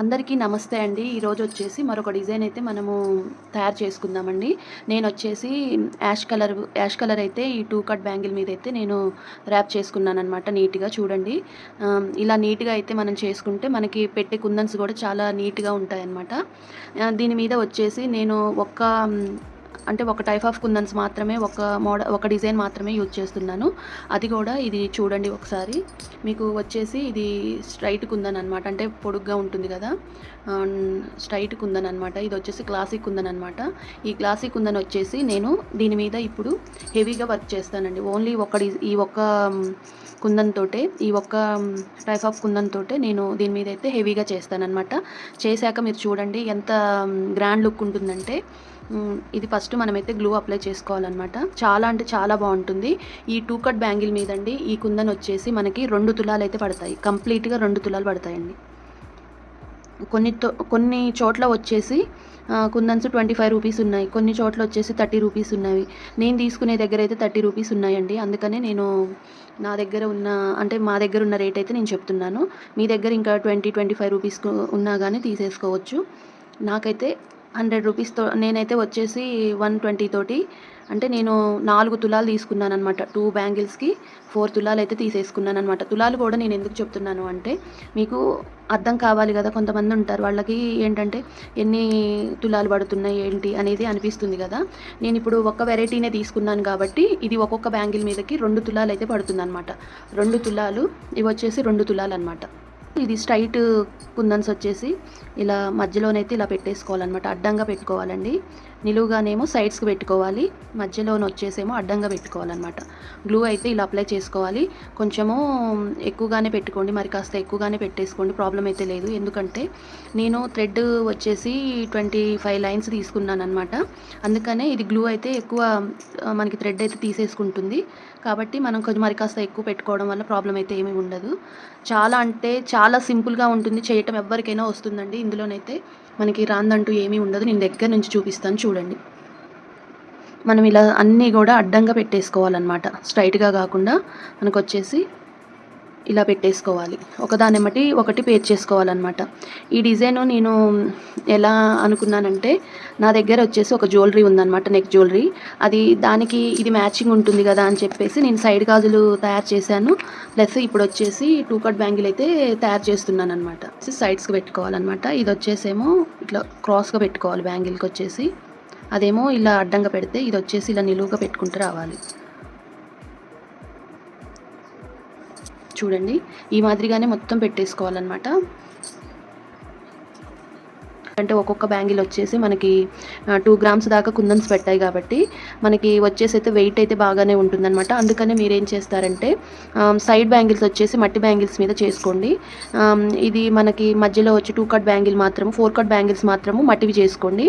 అందరికీ నమస్తే అండి. ఈరోజు వచ్చేసి మరొక డిజైన్ అయితే మనము తయారు చేసుకుందామండి. నేను వచ్చేసి యాష్ కలర్ యాష్ కలర్ అయితే ఈ టూ కట్ బ్యాంగిల్ మీద అయితే నేను ర్యాప్ చేసుకున్నాను అనమాట నీట్గా చూడండి. ఇలా నీట్గా అయితే మనం చేసుకుంటే మనకి పెట్టే కుందన్స్ కూడా చాలా నీట్గా ఉంటాయన్నమాట. దీని మీద వచ్చేసి నేను ఒక్క అంటే ఒక టైప్ ఆఫ్ కుందన్స్ మాత్రమే ఒక మోడ ఒక డిజైన్ మాత్రమే యూజ్ చేస్తున్నాను. అది కూడా ఇది చూడండి ఒకసారి. మీకు వచ్చేసి ఇది స్ట్రైట్ కుందన్ అనమాట అంటే పొడుగ్గా ఉంటుంది కదా. స్ట్రైట్ కుందన్ అనమాట ఇది వచ్చేసి క్లాసిక్ కుందన్ అనమాట ఈ క్లాసిక్ కుందన్ వచ్చేసి నేను దీని మీద ఇప్పుడు హెవీగా వర్క్ చేస్తానండి. ఓన్లీ ఒక డి- ఈ ఒక్క కుందన్ తోటే ఈ ఒక్క టైప్ ఆఫ్ కుందన్ తోటే నేను దీని మీద అయితే హెవీగా చేస్తానన్నమాట. చేశాక మీరు చూడండి ఎంత గ్రాండ్ లుక్ ఉంటుందంటే ఇది ఫస్ట్ మనమైతే గ్లూ అప్లై చేసుకోవాలన్నమాట. చాలా అంటే చాలా బాగుంటుంది. ఈ టూ కట్ బ్యాంగిల్ మీదండి ఈ కుందన్ వచ్చేసి మనకి రెండు తులాలు అయితే పడతాయి. కంప్లీట్గా రెండు తులాలు పడతాయండి. కొన్ని తో- కొన్ని చోట్ల వచ్చేసి కుందన్స్ ట్వంటీ ఫైవ్ రూపీస్ ఉన్నాయి. కొన్ని చోట్ల వచ్చేసి థర్టీ రూపీస్ ఉన్నాయి. నేను తీసుకునే దగ్గర అయితే థర్టీ రూపీస్ ఉన్నాయండి. అందుకనే నేను నా దగ్గర ఉన్న అంటే మా దగ్గర ఉన్న రేట్ అయితే నేను చెప్తున్నాను. మీ దగ్గర ఇంకా ట్వంటీ ట్వంటీ ఫైవ్ రూపీస్ ఉన్నా కానీ తీసేసుకోవచ్చు. నాకైతే హండ్రెడ్ రూపీస్తో నేనైతే వచ్చేసి వన్ ట్వంటీ తోటి అంటే నేను నాలుగు తులాలు తీసుకున్నాను అనమాట టూ బ్యాంగిల్స్కి ఫోర్ తులాలు అయితే తీసేసుకున్నాను అనమాట తులాలు కూడా నేను ఎందుకు చెప్తున్నాను అంటే మీకు అర్థం కావాలి కదా కొంతమంది ఉంటారు. వాళ్ళకి ఏంటంటే ఎన్ని తులాలు పడుతున్నాయి ఏంటి అనేది అనిపిస్తుంది కదా. నేను ఇప్పుడు ఒక్క వెరైటీనే తీసుకున్నాను కాబట్టి ఇది ఒక్కొక్క బ్యాంగిల్ మీదకి రెండు తులాలు అయితే పడుతుంది అనమాట రెండు తులాలు ఇవి వచ్చేసి రెండు తులాలు అనమాట ఇది స్ట్రైట్ కుందన్స్ వచ్చేసి ఇలా మధ్యలోనైతే ఇలా పెట్టేసుకోవాలన్నమాట. అడ్డంగా పెట్టుకోవాలండి. నిలువుగానేమో సైడ్స్కి పెట్టుకోవాలి మధ్యలోన వచ్చేసేమో అడ్డంగా పెట్టుకోవాలన్నమాట. గ్లూ అయితే ఇలా అప్లై చేసుకోవాలి. కొంచెము ఎక్కువగానే పెట్టుకోండి మరి కాస్త ఎక్కువగానే పెట్టేసుకోండి ప్రాబ్లం అయితే లేదు. ఎందుకంటే నేను థ్రెడ్ వచ్చేసి ట్వంటీ ఫైవ్ లైన్స్ తీసుకున్నాను అనమాట అందుకనే ఇది గ్లూ అయితే ఎక్కువ మనకి థ్రెడ్ అయితే తీసేసుకుంటుంది. కాబట్టి మనం కొంచెం మరి కాస్త ఎక్కువ పెట్టుకోవడం వల్ల ప్రాబ్లం అయితే ఏమీ ఉండదు. చాలా అంటే చాలా సింపుల్గా ఉంటుంది. చేయటం ఎవరికైనా వస్తుందండి. ఇందులోనైతే మనకి రాందంటూ ఏమీ ఉండదు. నేను దగ్గర నుంచి చూపిస్తాను చూ చూడండి. మనం ఇలా అన్నీ కూడా అడ్డంగా పెట్టేసుకోవాలన్నమాట. స్ట్రైట్గా కాకుండా మనకు వచ్చేసి ఇలా పెట్టేసుకోవాలి. ఒకదాని బట్టి ఒకటి పేర్ చేసుకోవాలన్నమాట. ఈ డిజైన్ నేను ఎలా అనుకున్నానంటే నా దగ్గర వచ్చేసి ఒక జ్యువెలరీ ఉందన్నమాట నెక్ జ్యువెలరీ. అది దానికి ఇది మ్యాచింగ్ ఉంటుంది కదా అని చెప్పేసి నేను సైడ్ గాజులు తయారు చేశాను. ప్లస్ ఇప్పుడు వచ్చేసి టూ కట్ బ్యాంగిల్ అయితే తయారు చేస్తున్నాను అనమాట సైడ్స్కి పెట్టుకోవాలన్నమాట. ఇది వచ్చేసేమో ఇట్లా క్రాస్గా పెట్టుకోవాలి బ్యాంగిల్కి వచ్చేసి. అదేమో ఇలా అడ్డంగా పెడితే ఇది వచ్చేసి ఇలా నిలువుగా పెట్టుకుంటూ రావాలి. చూడండి ఈ మాదిరిగానే మొత్తం పెట్టేసుకోవాలన్నమాట. అంటే ఒక్కొక్క బ్యాంగిల్ వచ్చేసి మనకి టూ గ్రామ్స్ దాకా కుందన్స్ పెట్టాయి కాబట్టి మనకి వచ్చేసి అయితే వెయిట్ అయితే బాగానే ఉంటుందన్నమాట. అందుకనే మీరు ఏం చేస్తారంటే సైడ్ బ్యాంగిల్స్ వచ్చేసి మట్టి బ్యాంగిల్స్ మీద చేసుకోండి. ఇది మనకి మధ్యలో వచ్చి టూ కట్ బ్యాంగిల్ మాత్రము ఫోర్ కట్ బ్యాంగిల్స్ మాత్రము మట్టివి చేసుకోండి.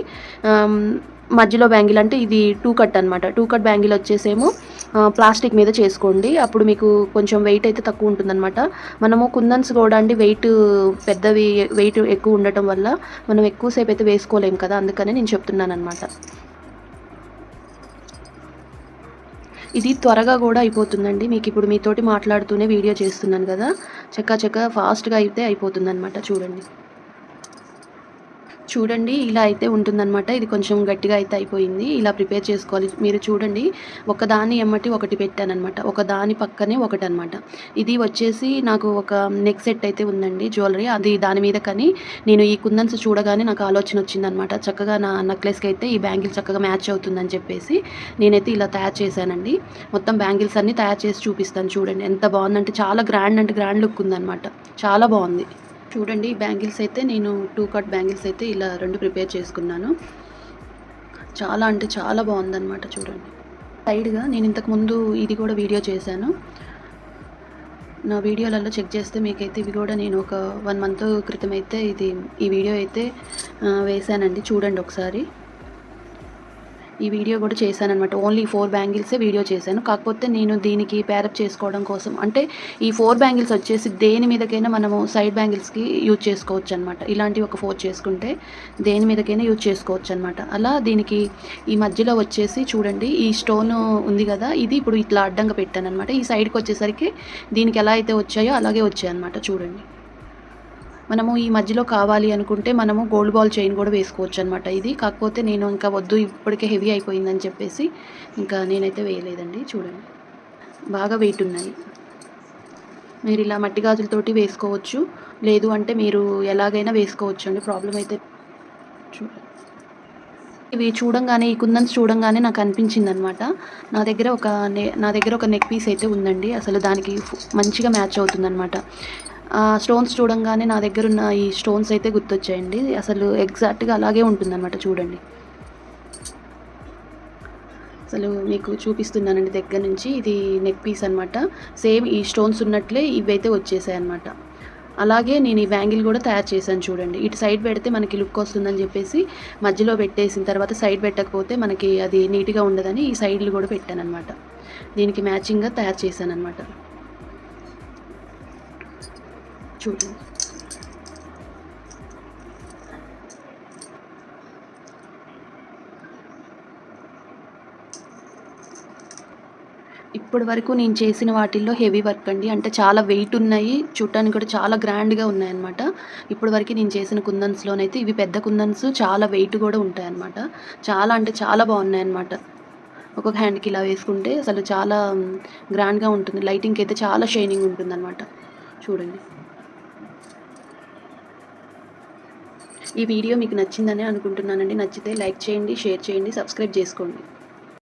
మధ్యలో బ్యాంగిల్ అంటే ఇది టూ కట్ అనమాట టూ కట్ బ్యాంగిల్ వచ్చేసేమో ప్లాస్టిక్ మీద చేసుకోండి. అప్పుడు మీకు కొంచెం వెయిట్ అయితే తక్కువ ఉంటుందన్నమాట. మనము కుందన్స్ కూడా అండి వెయిట్ పెద్దవి వెయిట్ ఎక్కువ ఉండటం వల్ల మనం ఎక్కువసేపు అయితే వేసుకోలేం కదా అందుకనే నేను చెప్తున్నాను అనమాట ఇది త్వరగా కూడా అయిపోతుందండి. మీకు ఇప్పుడు మీతోటి మాట్లాడుతూనే వీడియో చేస్తున్నాను కదా. చక్క చక్క ఫాస్ట్గా అయితే అయిపోతుందన్నమాట. చూడండి. చూడండి ఇలా అయితే ఉంటుందన్నమాట. ఇది కొంచెం గట్టిగా అయితే అయిపోయింది. ఇలా ప్రిపేర్ చేసుకోవాలి. మీరు చూడండి ఒకదాని ఎమ్మటి ఒకటి పెట్టానమాట ఒక దాని పక్కనే ఒకటి అనమాట ఇది వచ్చేసి నాకు ఒక నెక్ సెట్ అయితే ఉందండి జ్యువెలరీ. అది దాని మీద కానీ నేను ఈ కుందన్స్ చూడగానే నాకు ఆలోచన వచ్చిందనమాట చక్కగా నా నెక్లెస్కి అయితే ఈ బ్యాంగిల్ చక్కగా మ్యాచ్ అవుతుందని చెప్పేసి నేనైతే ఇలా తయారు చేశానండి. మొత్తం బ్యాంగిల్స్ అన్నీ తయారు చేసి చూపిస్తాను చూడండి. ఎంత బాగుందంటే చాలా గ్రాండ్ అంటే గ్రాండ్ లుక్ ఉందన్నమాట. చాలా బాగుంది. చూడండి ఈ బ్యాంగిల్స్ అయితే నేను టూ కట్ బ్యాంగిల్స్ అయితే ఇలా రెండు ప్రిపేర్ చేసుకున్నాను. చాలా అంటే చాలా బాగుందన్నమాట చూడండి. సైడ్గా నేను ఇంతకుముందు ఇది కూడా వీడియో చేశాను. నా వీడియోలలో చెక్ చేస్తే మీకైతే ఇవి కూడా నేను ఒక వన్ మంత్ క్రితం అయితే ఇది ఈ వీడియో అయితే వేశానండి. చూడండి ఒకసారి. ఈ వీడియో కూడా చేశాను అనమాట ఓన్లీ ఫోర్ బ్యాంగిల్సే వీడియో చేశాను. కాకపోతే నేను దీనికి ప్యారప్ చేసుకోవడం కోసం అంటే ఈ ఫోర్ బ్యాంగిల్స్ వచ్చేసి దేని మీదకైనా మనము సైడ్ బ్యాంగిల్స్కి యూజ్ చేసుకోవచ్చు అనమాట ఇలాంటివి ఒక ఫోర్ చేసుకుంటే దేని మీదకైనా యూజ్ చేసుకోవచ్చు అనమాట అలా దీనికి ఈ మధ్యలో వచ్చేసి చూడండి ఈ స్టోన్ ఉంది కదా ఇది ఇప్పుడు ఇట్లా అడ్డంగా పెట్టాను అనమాట ఈ సైడ్కి వచ్చేసరికి దీనికి ఎలా అయితే వచ్చాయో అలాగే వచ్చాయి అనమాట చూడండి. మనము ఈ మధ్యలో కావాలి అనుకుంటే మనము గోల్డ్ బాల్ చైన్ కూడా వేసుకోవచ్చు అనమాట ఇది. కాకపోతే నేను ఇంకా వద్దు ఇప్పటికే హెవీ అయిపోయిందని చెప్పేసి ఇంకా నేనైతే వేయలేదండి. చూడండి. బాగా వెయిట్ ఉన్నాయి మీరు ఇలా మట్టి గాజులతోటి వేసుకోవచ్చు. లేదు అంటే మీరు ఎలాగైనా వేసుకోవచ్చు అండి. ప్రాబ్లం అయితే చూడండి. ఇవి చూడంగానే ఈ కుందన్స్ చూడంగానే నాకు అనిపించింది అనమాట నా దగ్గర ఒక నె నా దగ్గర ఒక నెక్ పీస్ అయితే ఉందండి. అసలు దానికి మంచిగా మ్యాచ్ అవుతుందన్నమాట. స్టోన్స్ చూడంగానే నా దగ్గర ఉన్న ఈ స్టోన్స్ అయితే గుర్తొచ్చాయండి. అసలు ఎగ్జాక్ట్గా అలాగే ఉంటుందన్నమాట చూడండి. అసలు మీకు చూపిస్తున్నానండి దగ్గర నుంచి. ఇది నెక్ పీస్ అనమాట సేమ్ ఈ స్టోన్స్ ఉన్నట్లే ఇవైతే వచ్చేసాయి అనమాట అలాగే నేను ఈ బ్యాంగిల్ కూడా తయారు చేశాను చూడండి. ఇటు సైడ్ పెడితే మనకి లుక్ వస్తుందని చెప్పేసి మధ్యలో పెట్టేసిన తర్వాత సైడ్ పెట్టకపోతే మనకి అది నీట్గా ఉండదని ఈ సైడ్లు కూడా పెట్టాను అనమాట దీనికి మ్యాచింగ్గా తయారు చేశాను అనమాట చూడండి ఇప్పటి వరకు నేను చేసిన వాటిల్లో హెవీ వర్క్ అండి. అంటే చాలా వెయిట్ ఉన్నాయి. చూడటానికి కూడా చాలా గ్రాండ్గా ఉన్నాయన్నమాట. ఇప్పటి వరకు నేను చేసిన కుందన్స్లోనైతే ఇవి పెద్ద కుందన్స్ చాలా వెయిట్ కూడా ఉంటాయన్నమాట. చాలా అంటే చాలా బాగున్నాయన్నమాట. ఒక్కొక్క హ్యాండ్కి ఇలా వేసుకుంటే అసలు చాలా గ్రాండ్గా ఉంటుంది. లైటింగ్కి అయితే చాలా షైనింగ్ ఉంటుందన్నమాట. చూడండి. ఈ వీడియో మీకు నచ్చిందని అనుకుంటున్నానండి. నచ్చితే లైక్ చేయండి షేర్ చేయండి సబ్స్క్రైబ్ చేసుకోండి.